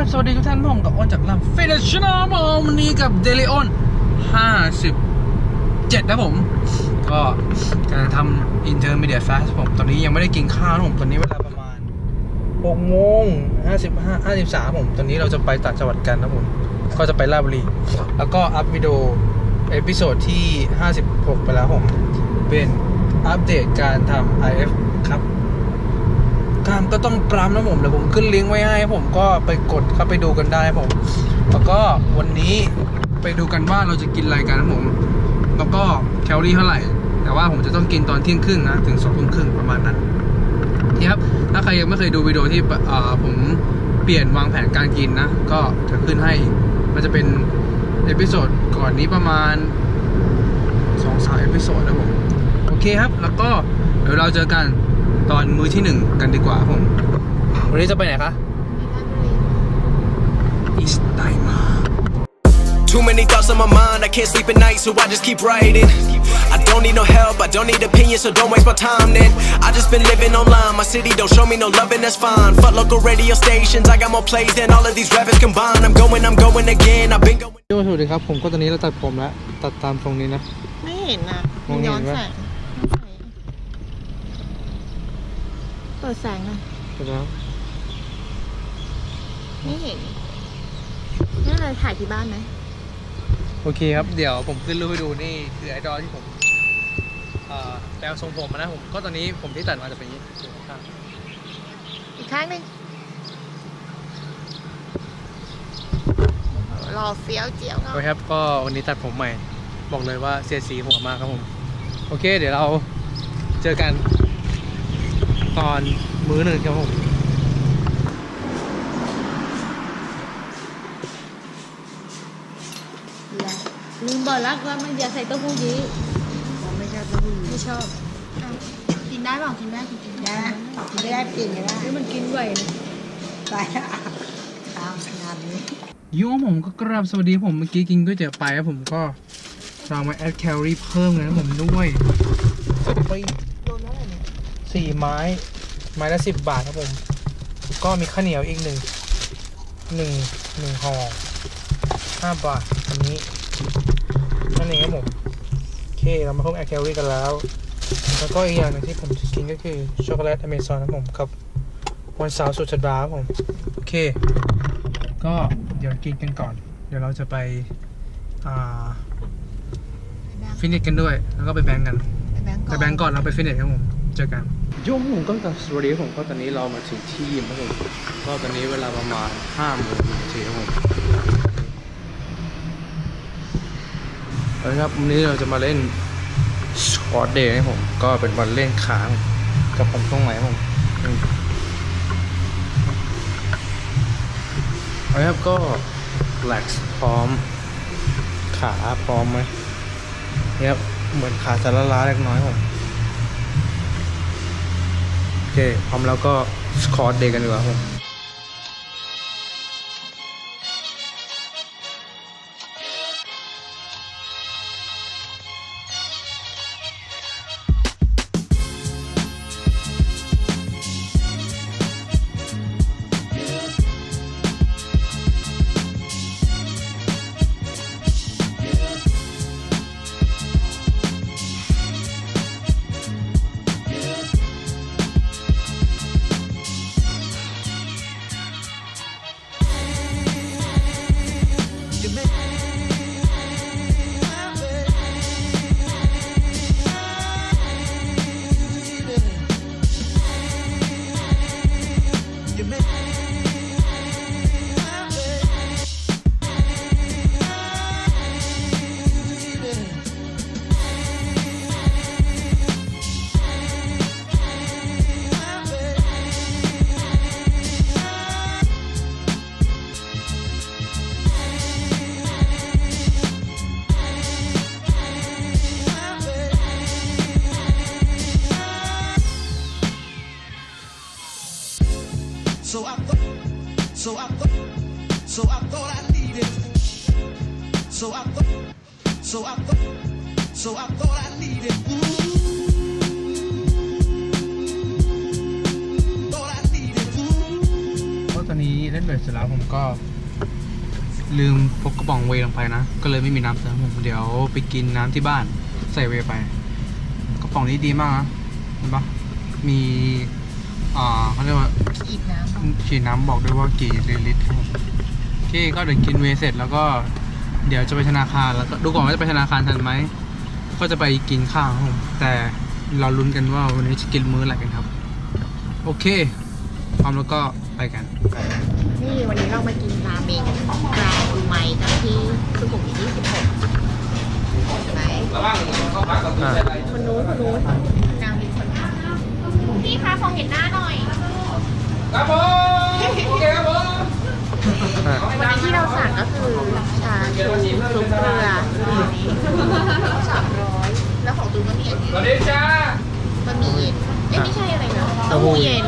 รับ สวัสดีทุกท่านผมกับอ้นจากลำฟินชนาบวันนี้กับเดลิออน57นะผม ก็กำลังทำอินเทอร์มีเดียแฟสผม ตอนนี้ยังไม่ได้กินข้าวนะผม ตอนนี้เวลาประมาณ6โมง55 53ผม ตอนนี้เราจะไปต่างจังหวัดกันนะผม ก็จะไปราชบุรี แล้วก็อัพวิดีโอเอพิโซดที่56ไปแล้วผม เป็นอัปเดตการทำ IF ครับ ตามก็ต้องปรามนะผมเดี๋ยวผมขึ้นลิงก์ไว้ให้ผมก็ไปกดเข้าไปดูกันได้ผม แล้วก็วันนี้ไปดูกันว่าเราจะกินอะไรกันนะผม แล้วก็แคลอรี่เท่าไหร่ แต่ว่าผมจะต้องกินตอนเที่ยงครึ่งนะถึงสองทุ่มครึ่งประมาณนั้นทีครับถ้าใครยังไม่เคยดูวิดีโอที่อ่ผมเปลี่ยนวางแผนการกินนะ ก็จะขึ้นให้มันจะเป็นเอพิโซดก่อนนี้ประมาณสองสามเอพิโซดนะผม โอเคครับ แล้วก็เดี๋ยวเราเจอกัน ตอนมื้อที่หนึ่งกันดีกว่าครับผมวันนี้จะไปไหนคะ อิสไตมา Too many thoughts on my mind, I can't sleep at night, so I just keep writing. I don't need no help, I don't need opinions, so don't waste my time then. I just been living online, my city don't show me no love, and that's fine. Fuck local radio stations, I got more plays than all of these rappers combined. I'm going, I'm going again, I've been going. โยสวัสดีครับผมก็ตอนนี้เราตัดผมแล้ว ตัดตามตรงนี้นะ ไม่เห็นนะมองมันเห็นย้อนปะ แสงเปิ ดแสงหน่อยเสร็จแล้วไม่เห็นนี่อะไรถ่ายที่บ้านไหมโอเคครับ เดี๋ยวผมขึ้นรูปให้ดูนี่คือไอดอลที่ผมเอ่อแปลงทรงผมมานะผม ก็ตอนนี้ผมที่ตัดมาจะเป็นอย่างนี้ดูข้างอีกข้างหนึ่งรอเฟี้ยวเจียวโอเคครับ ก็วันนี้ตัดผมใหม่ บอกเลยว่าเสียสีหัวมากครับผม โอเค เดี๋ยวเราเจอกัน ตอนมื้อหนึ่งครับผมลืมบอกแล้วว่ามันอย่าใส่เต้าหู้ยี้ไม่ชอบเต้าหู้ไม่ชอบกินได้เปล่ากินได้กินได้นะกินได้กินก็ได้หรือมันกินไหวนะไปตามงานนี้ยูผมก็กราบสวัสดีผมเมื่อกี้กินก๋วยเตี๋ยวไปแล้วผมก็ลองมาแอดแคลอรี่เพิ่มเลยนะผมด้วยไป สี่ไม้ ไม้ละสิบบาทครับผม ก็มีข้าวเหนียวอีกหนึ่งหนึ่งหนึ่งห่อห้าบาทอันนี้นั่นเองครับผมโอเคเรามาเพิ่มแอดแคลอรี่กันแล้ว แล้วก็อีกอย่างหนึ่งที่ผมจะกินก็คือช็อกโกแลตอเมซอนครับผมกับวันเสาร์สุดสัปดาห์ครับผมโอเค ก็เดี๋ยวกินกันก่อน เดี๋ยวเราจะไปอ่าฟิตเนสกันด้วย แล้วก็ไปแบงก์กันไปแบงก์ก่ไปอนแบงก์ก่อนเราไปฟิตเนสครับผม เจอกันโยมผมก็กับสวัสดีผมก็ตอนนี้เรามาถึงที่ครับผมก็ตอนนี้เวลาประมาณห้าโมงนาทีครับผมเอาละครับวันนี้เราจะมาเล่นสควอตเดย์นะผม ก็เป็นวันเล่นค้างกับผมตรงไหนครับผมอืมเอาละครับก็แลกพร้อม ขาพร้อมไหมนี่ยครับเหมือนขาจะละล้าเล็กน้อยครับผม โอเคพร้อมแล้วก็สครอตเดย์กันดีกว่าครับ so I thought, so I thought I needed. So I thought, so I thought, so I thought I needed. Thought I needed. ก็ตอนนี้ได้ล่นเบ็ดเสร็จแล้วผมก็ ลืมพกกระป๋องเวย์ลงไปนะ ก็เลยไม่มีน้ำเติมผมเดี๋ยวไปกินน้ำที่บ้านใส่เวย์ไป กระป๋องนี้ดีมากนะเห็นปะมี อ่าเขาเรียกว่าอีกน้ำฉีดน้ำบอกด้วยว่ากี่ลิตรครับผมโอเคก็เดี๋ยวกินเวย์เสร็จแล้วก็เดี๋ยวจะไปธนาคารแล้วก็ดูก่อนว่าจะไปธนาคารทันไหมก็จะไปกินข้าวครับผมแต่เราลุ้นกันว่าวันนี้จะกินมื้ออะไรกันครับ โอเคพร้อมแล้วก็ไปกันนี่วันนี้เรามากินราเมงกราอูไมกันที่สุขุมวิท26ใช่ไหม อ่า คนนู้นคนนู้นนางมีคนพี่คะขอเห็นหน้าหน่อย ครับผมโอเคครับผม วันนี้ที่เราสั่งก็คือชาชูคลุกเกลือสามร้อยแล้วของตูนก็มีอันนี้ สวัสดีจ้า บะหมี่เย็นเอ้ยไม่ใช่อะไรนะเต้า หู้เย็น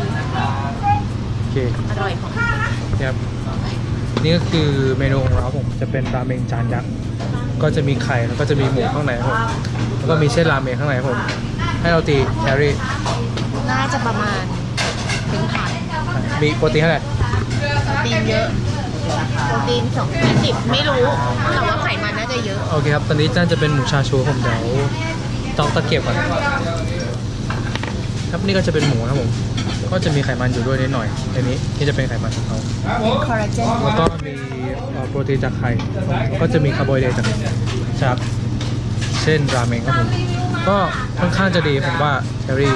โอเคอร่อยของครับนี่ก็คือเมนูของเราผมจะเป็นราเมงจานยักษ์ก็จะมีไข่แล้วก็จะมีหมูข้างในครับผมแล้วก็มีเส้นราเมงข้างในครับผม ให้เราตีแครี่ น่าจะประมาณเป็นพันมีโปรตีนเท่าไหร่โปรตีนเยอะโปรตีนสองยี่สิบไม่รู้ แต่ว่าไขมันน่าจะเยอะ โอเคครับ ตอนนี้จ้านจะเป็นหมูชาชูผมเดี๋ยวต้องตะเกียบก่อน ครับนี่ก็จะเป็นหมูนะครับผม ก็จะมีไขมันอยู่ด้วยนิดหน่อยในนี้นี่จะเป็นไขมันของเขาคอลลาเจนแล้วก็มีโปรตีนจากไข่แล้วก็จะมีคาร์โบไฮเดรตจากจากเส้นราเมงครับผมก็ค่อนข้างจะดีผมว่าแคลอรี่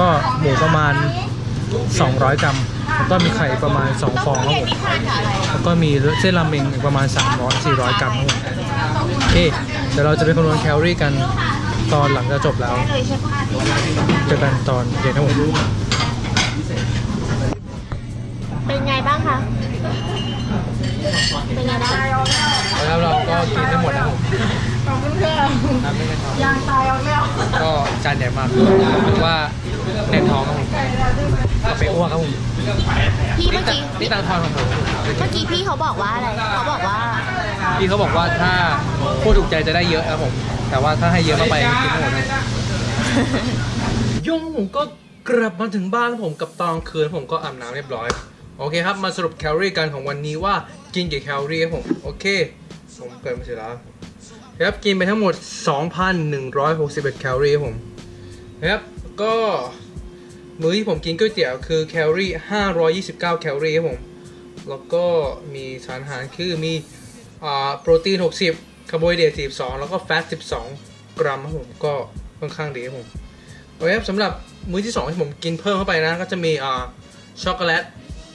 ก็หมูประมาณ 200 กรัมแล้วก็มีไข่ประมาณ 2 ฟองครับผมทานกับอะไรแล้วก็มีเส้นราเมงประมาณ 300 400 กรัมครับผมโอเคเดี๋ยวเราจะไปคำนวณแคลอรี่กัน ตอนหลังจากจบแล้วได้เลยใช่ปะเจอกันตอนเย็นครับผมเป็นไงบ้างคะ เป็นไงบ้างแล้วเราก็กินได้หมดนะครับผมน้ำไม่ได้ท้องยางตายเอาแล้วก็จานใหญ่มากถือว่าแน่นท้องครับผมก็ไปอ้วกครับผมพี่เมื่อกี้นี่ตังทอนของผมเมื่อกี้พี่เขาบอกว่าอะไร เขาบอกว่า พี่เขาบอกว่าถ้าพูดถูกใจจะได้เยอะครับผม แต่ว่าถ้าให้เยอะเข้าไปกินไม่หมดนะย่งผมก็กลับมาถึงบ้านผมกับตอนคืนผมก็อาบน้ำเรียบร้อย โอเคครับ มาสรุปแคลอรี่กันของวันนี้ว่ากินกี่แคลอรี่ครับผม โอเค ผมเปิดมาเสร็จแล้วครับกินไปทั้งหมด 2,161 แคลอรี่ครับผมครับก็มื้อที่ผมกินก๋วยเตี๋ยวคือแคลอรี่ 529 แคลอรี่ครับผม แล้วก็มีสารอาหารคือมีอ่าโปรตีน 60 คาร์โบไฮเดรต42 แล้วก็แฟต12 กรัมครับผมก็ค่อนข้างดีครับผมโอเคครับสำหรับมื้อที่ 2 ที่ผมกินเพิ่มเข้าไปนะ ก็จะมีอ่าช็อกโกแลต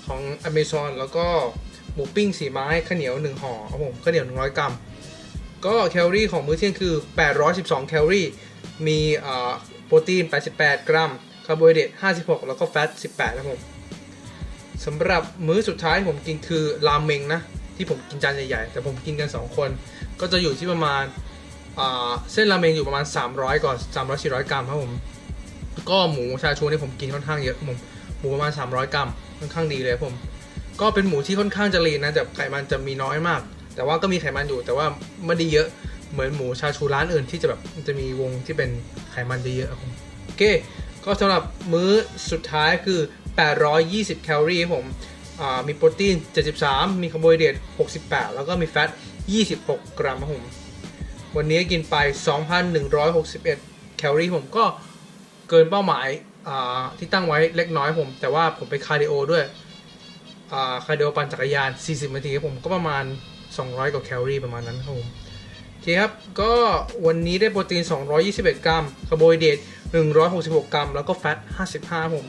ของ Amazon แล้วก็หมูปิ้งสีไม้ข้าวเหนียว 1ห่อครับผมข้าวเหนียว 100 กรัม ก็แคลอรี่ของมื้อเที่ยงคือ 812 แคลอรี่ มีอ่าโปรตีน 88 กรัม คาร์โบไฮเดรต 56 แล้วก็แฟต 18 ครับผมสำหรับมื้อสุดท้ายที่ผมกินคือราเมงนะ ที่ผมกินจานใหญ่ๆ แต่ผมกินกัน 2 คน ก็จะอยู่ที่ประมาณเส้นราเมงอยู่ประมาณ 300ก่อน300 400 กรัมครับผม ก็หมูชาชูนี่ผมกินค่อนข้างเยอะครับผมหมูประมาณ 300 กรัมค่อนข้างดีเลยครับผม ก็เป็นหมูที่ค่อนข้างจะลีนนะแต่ไขมันจะมีน้อยมาก แต่ว่าก็มีไขมันอยู่แต่ว่าไม่ได้เยอะเหมือนหมูชาชูร้านอื่นที่จะแบบจะมีวงที่เป็นไขมันเยอะๆครับผมโอเค ก็สำหรับมื้อสุดท้ายคือ 820 แคลอรี่ครับผม มีโปรตีน 73 มีคาร์โบไฮเดรต68 แล้วก็มีแฟต 26 กรัมครับผม วันนี้กินไป 2,161 แคลอรี่ผมก็เกินเป้าหมายาที่ตั้งไว้เล็กน้อยผม แต่ว่าผมไปคาร์ดิโอด้วยาคาร์ดิโอปั่นจักรยาน 40 นาทีครับผมก็ประมาณ 200 กว่าแคลอรี่ประมาณนั้นครับผมโอเคครับ ก็วันนี้ได้โปรตีน 221 กรัม คาร์โบไฮเดรต166 กรัม แล้วก็แฟต 55 ผม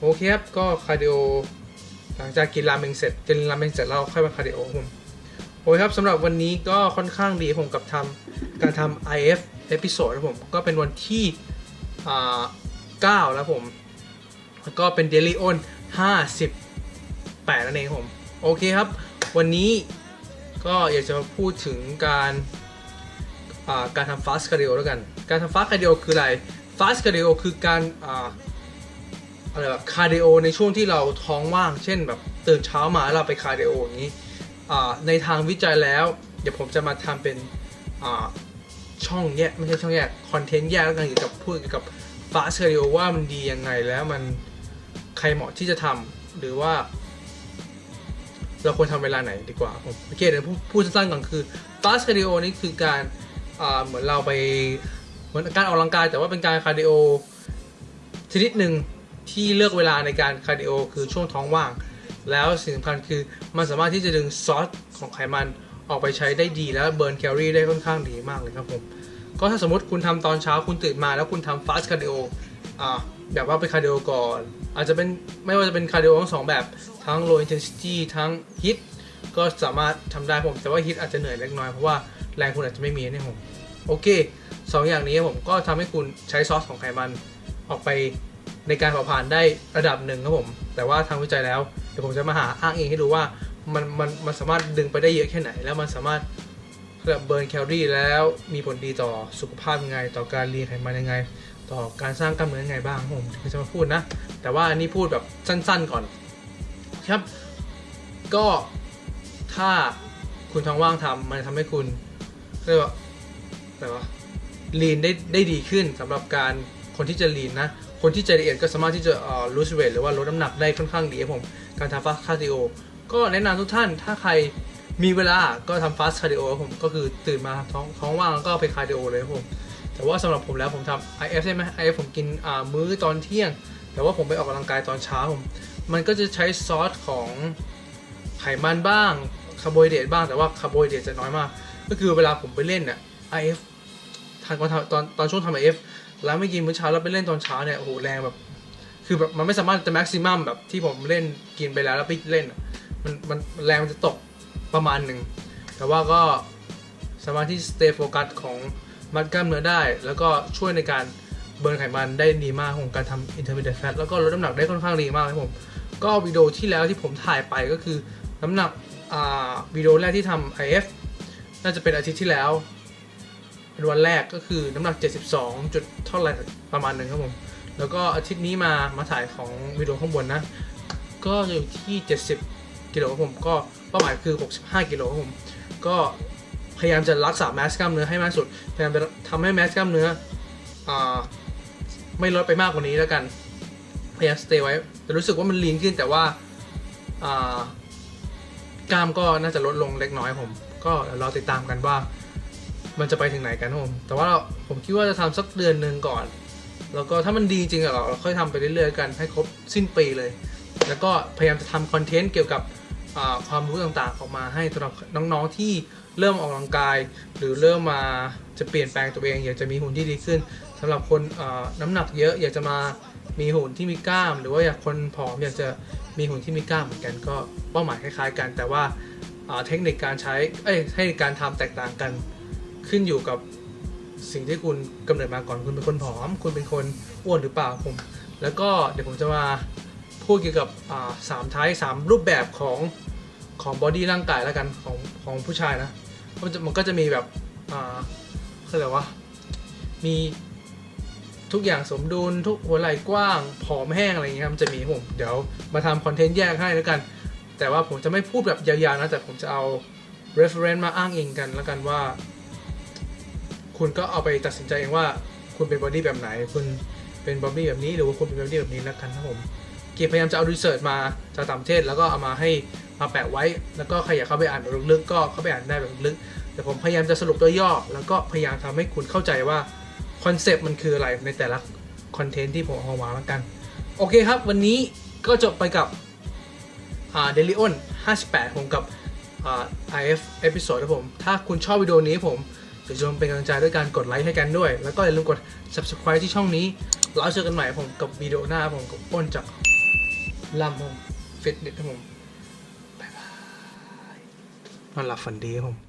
โอเคครับ ก็คาร์ดิโอ หลังจากกินราเมงเสร็จกินราเมงเสร็จแล้วค่อยมาคาร์ดิโอครับผมโอเคครับสำหรับวันนี้ก็ค่อนข้างดีผมกับทำการทำ IF เอพิโซดครับผมก็เป็นวันที่อ่า9แล้วผม แล้วก็เป็น Daily On 58นั่นเองผม โอเคครับ วันนี้ก็อยากจะมาพูดถึงการการทำ fast cardio แล้วกัน การทำ fast cardio คืออะไร fast cardio คือการ อะไรแบบคาร์ดิโอในช่วงที่เราท้องว่าง เช่นแบบตื่นเช้ามาเราไปคาร์ดิโออย่างนี้ในทางวิจัยแล้ว เดี๋ยวผมจะมาทำเป็นช่องแยกไม่ใช่ช่องแยกคอนเทนต์แยกแล้วกันเกี่ยวกับพูดเกี่ยวกับฟาสเ a อ d โอว่ามันดียังไงแล้วมันใครเหมาะที่จะทำหรือว่า เราควรทำเวลาไหนดีกว่าโอเคเดี๋ยวพูดสั้นๆก่อนคือ fast cardio นี่คือการเหมือนเราไปเหมือนการออกกำลังกายแต่ว่าเป็นการคาร์ดิโอชนิดหนึ่ง ที่เลือกเวลาในการคาร์ดิโอคือช่วงท้องว่าง แล้วสิ่งสำคัญคือมันสามารถที่จะดึงซอสของไขมันออกไปใช้ได้ดีแล้วเบิร์นแคลอรี่ได้ค่อนข้างดีมากเลยครับผม ก็ถ้าสมมติคุณทำตอนเช้าคุณตื่นมาแล้วคุณทำฟาสต์คาร์ดิโออ่าแบบว่าไปคาร์ดิโอก่อน อาจจะเป็นไม่ว่าจะเป็นคาร์ดิโอทั้งสองแบบทั้ง low intensity ทั้ง hit ก็สามารถทำได้ผม แต่ว่า hit อาจจะเหนื่อยเล็กน้อย เพราะว่าแรงคุณอาจจะไม่มีนี่ผม โอเคสองอย่างนี้ผมก็ทำให้คุณใช้ซอสของไขมันออกไป ในการเผาผลาญได้ระดับหนึ่งครับผม แต่ว่าทางวิจัยแล้วเดี๋ยวผมจะมาหาอ้างอิงให้ดูว่ามันมันมันสามารถดึงไปได้เยอะแค่ไหน แล้วมันสามารถเบิร์นแคลอรี่แล้วมีผลดีต่อสุขภาพยังไง ต่อการเรีไขมันยังไง ต่อการสร้างกล้ามเนื้อยังไงบ้างผมจะมาพูดนะ แต่ว่าอันนี้พูดแบบสั้นๆก่อนครับ ก็ถ้าคุณท้องว่างทำมันจะทำให้คุณเรียกว่าอะไรวะลีนได้ได้ดีขึ้นสำหรับการคนที่จะลีนนะ คนที่ใจละเอียดก็สามารถที่จะเอ่อ lose weight หรือว่าลดน้ำหนักได้ค่อนข้างดีครับผม การทำฟาสต์คาร์ดิโอ ก็แนะนำทุกท่าน ถ้าใครมีเวลาก็ทำฟาสต์คาร์ดิโอครับผม ก็คือตื่นมาท้องท้องว่างก็ไปคาร์ดิโอเลยครับผม แต่ว่าสำหรับผมแล้วผมทำ IF ใช่ไหม IF ผมกินมื้อตอนเที่ยง แต่ว่าผมไปออกกำลังกายตอนเช้าผม มันก็จะใช้ซอสของไขมันบ้างคาร์โบไฮเดรตบ้าง แต่ว่าคาร์โบไฮเดรตจะน้อยมาก ก็คือเวลาผมไปเล่นเนี่ย IF ทานก่อนทำตอนตอนช่วงทำ IF แล้วไม่กินมื้อเช้าแล้วไปเล่นตอนเช้าเนี่ยโอ้โหแรงแบบ คือแบบมันไม่สามารถจะแม็กซิมัมแบบที่ผมเล่นกินไปแล้วแล้วไปเล่นมันมันแรงมันจะตกประมาณหนึ่ง แต่ว่าก็สามารถที่ stay focus ของมัดกล้ามเนื้อได้ แล้วก็ช่วยในการเบิร์นไขมันได้ดีมากของการทำ intermediate fat แล้วก็ลดน้ำหนักได้ค่อนข้างดีมากครับผม ก็วิดีโอที่แล้วที่ผมถ่ายไปก็คือน้ำหนักวิดีโอแรกที่ทำ IF น่าจะเป็นอาทิตย์ที่แล้ว เป็นวันแรกก็คือน้ำหนัก 72 จุดเท่าไหร่ประมาณหนึ่งครับผม แล้วก็อาทิตย์นี้มามาถ่ายของวิดีโอข้างบนนะ ก็อยู่ที่ 70 กิโลครับผม ก็เป้าหมายคือ 65 กิโลครับผม ก็พยายามจะรักษาแมสกล้ามเนื้อให้มากสุด พยายามจะทำให้แมสกล้ามเนื้ออ่าไม่ลดไปมากกว่านี้แล้วกัน พยายามสเตย์ไว้ แต่รู้สึกว่ามันลีนขึ้นแต่ว่าอ่ากล้ามก็น่าจะลดลงเล็กน้อยผม ก็เดี๋ยวเราติดตามกันว่า มันจะไปถึงไหนกันครับผมแต่ว่าผมคิดว่าจะทำสักเดือนหนึ่งก่อน แล้วก็ถ้ามันดีจริงอะเราเราค่อยทำไปเรื่อยๆกันให้ครบสิ้นปีเลย แล้วก็พยายามจะทำคอนเทนต์เกี่ยวกับความรู้ต่างๆออกมาให้สำหรับน้องๆที่เริ่มออกกำลังกาย หรือเริ่มมาจะเปลี่ยนแปลงตัวเอง อยากจะมีหุ่นที่ดีขึ้นสำหรับคนน้ำหนักเยอะ อยากจะมามีหุ่นที่มีกล้าม หรือว่าอยากคนผอมอยากจะมีหุ่นที่มีกล้ามเหมือนกันก็เป้าหมายคล้ายๆกัน แต่ว่าเทคนิคการใช้เอ้ยเทคนิคการทำแตกต่างกัน ขึ้นอยู่กับสิ่งที่คุณกำเนิดมาก่อนคุณเป็นคนผอม คุณเป็นคนอ้วนหรือเปล่าผม แล้วก็เดี๋ยวผมจะมาพูดเกี่ยวกับสามไทป์สามรูปแบบของของบอดี้ร่างกายแล้วกันของของผู้ชายนะมันจะมันก็จะมีแบบอ่าคืออะไรวะมีทุกอย่างสมดุลทุกหัวไหล่กว้างผอมแห้งอะไรเงี้ยมันจะมีผมเดี๋ยวมาทำคอนเทนต์แยกให้แล้วกัน แต่ว่าผมจะไม่พูดแบบยาวๆนะแต่ผมจะเอา reference มาอ้างอิงกันแล้วกันว่า คุณก็เอาไปตัดสินใจเองว่าคุณเป็นบอดี้แบบไหน คุณเป็นบอดี้แบบนี้หรือว่าคุณเป็นบอดี้แบบนี้แล้วกันครับผมเกียพยายามจะเอารีเสิร์ชมาจากต่างประเทศแล้วก็เอามาให้มาแปะไว้ แล้วก็ใครอยากเข้าไปอ่านแบบลึกๆก็เข้าไปอ่านได้แบบลึก แต่ผมพยายามจะสรุปตัวย่อ แล้วก็พยายามทำให้คุณเข้าใจว่าคอนเซปต์มันคืออะไรในแต่ละคอนเทนต์ที่ผมเอามาแล้วกัน โอเคครับ วันนี้ก็จบไปกับเดลิออน58 ผมกับอ่า IF เอพิโซดครับผม ถ้าคุณชอบวิดีโอนี้ผม อย่าลืมเป็นกำลังใจด้วยการกดไลค์ให้กันด้วย แล้วก็อย่าลืมกด subscribe ที่ช่องนี้แล้วเจอกันใหม่ผมกับวิดีโอหน้าผมกับอ้นจากลำผมฟิตเนสผมบ๊ายบายนอนหลับฝันดีครับผม